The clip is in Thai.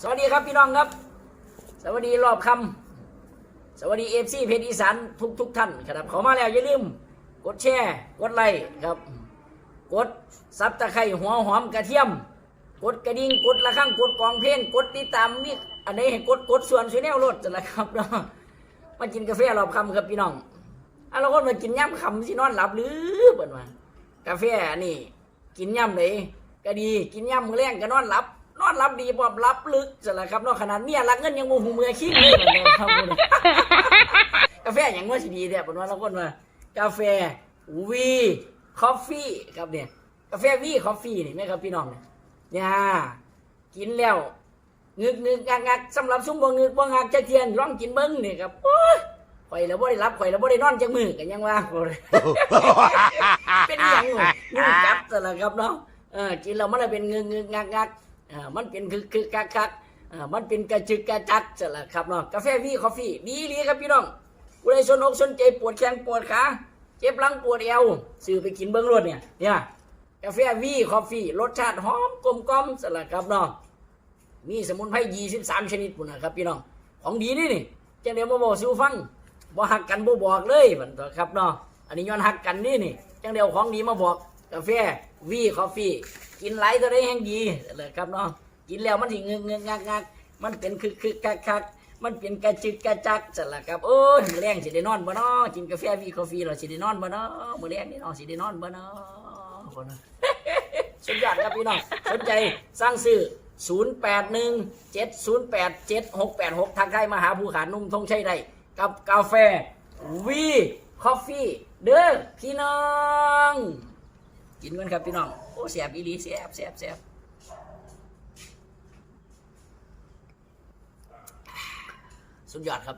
สวัสดีครับพี่น้องครับ สวัสดีรอบคำสวัสดีเอฟซีเพจอีสานทุกทุกท่านครับขามาแล้วอย่าลืม กดแชร์กดไลค์ครับ กดซับตะไคร้หัวหอมกระเทียม กดกระดิ่งกดระฆังกดกองเพลงกดติดตามนี่อันนี้ให้กดกดส่วนช่วยแนวรถจะละครับเนาะมากินกาแฟรอบคำครับพี่น้องอะเราก็มากินย่ำคำสินอนหลับหรือเปิดมากาแฟนี่ กินย่ำเลยก็ดีกินย่ำมือแรงก็นอนหลับ นอนหลับดีพร้อมหลับลึกจะละครับเนาะขนาดเมียรักเงินยังโมหูมือขี้เลยเหมือนกันครับกาแฟอย่างว่าสิดีเนี่ยเป็นว่าเราคนว่ากาแฟวีคอฟฟี่ครับเนี่ยกาแฟวีคอฟฟี่นี่ไหมครับพี่น้องเนี่ยเนี่ยกินแล้วงึกงึกงักงักสำหรับซุ้มบ่งึกบ่งักจะเทียนร้องกินเบิ้งเนี่ยครับโอ้ยข่อยแล้วบ่ได้รับข่อยแล้วบ่ได้นอนจังมือกันยังว่าบ่ได้เป็นอย่างงูงูจับแต่ละครับเนาะเออกินแล้วมันเลยเป็นงึกงึกงักงัก มันเป็นคือคือคักคักมันเป็นกระจึกกระจักแต่ละครับเนาะกาแฟวีคอฟฟี่ดีดีครับพี่น้องผู้ใดสนอกสนใจปวดแข้งปวดขาเจ็บหลังปวดเอวซื้อไปกินเบิ้องรถเนี่ยเนี่ยกาแฟวีคอฟฟี่รสชาติหอมกลมกล่อมสลัดครับเนาะมีสมุนไพร23ชนิดปุ่นนะครับพี่น้องของดีนี่นี่จังเดี๋ยวมาบอกสู่ฟังบ่หักกันบ่บอกเลยมันครับเนาะอันนี้ย้อนหักกันนี่นี่จังเดี๋ยวของดีมาบอก กาแฟวีคอฟฟี่กินไหลตัวได้แห่งดีเลยครับเนาะกินแล้วมันสิเงึกเงึกงักงักมันเป็นคึกคึกคักคักมันเป็นกระจึกกระจักจังละครับโอ้ยมือแรงสิได้นอนบ่เนาะกินกาแฟวีคอฟฟี่เราสิได้นอนบ่เนาะมือแรงนี่เนาะสิได้นอนบ่เนาะบ่เนาะสุดยอดครับพี่น้องสนใจสร้างซื้อ081 708 7686ทางใครมาหาผู้ขานุ่มทงชัยได้กับกาแฟวีคอฟฟี่เด้อพี่น้อง กินกันครับพี่น้อง โอ้แสบอีหลีแสบแสบแสบสุดยอดครับ